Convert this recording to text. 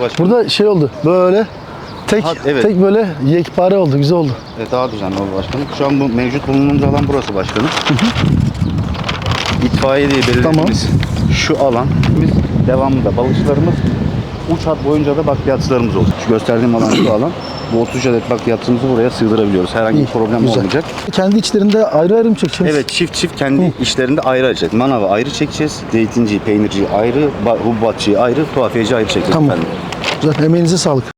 Başkanım. Burada şey oldu. Böyle tek Ha, evet. tek böyle yekpare oldu. Güzel oldu. Evet, daha düzenli oldu başkanım. Şu an bu mevcut bulunduğumuz alan burası başkanım. İtfaiye diye belirlediğimiz şu alan. Biz devamında balıkçılarımız uç hat boyunca da bakliyatçılarımız oldu. Şu gösterdiğim alan şu alan. Bu 33 adet bakliyatçımızı buraya sığdırabiliyoruz. Herhangi bir problem güzel. olmayacak. Kendi içlerinde ayrı ayrı mı çekeceksiniz? Evet çift çift kendi işlerinde ayrı ayıracak. Manavı ayrı çekeceğiz. Zeytinciyi, peynirciyi ayrı, ba- hububatçıyı ayrı, tuhafiyeci ayrı çekeceğiz Tamam. efendim. Güzel. Emeğinize sağlık.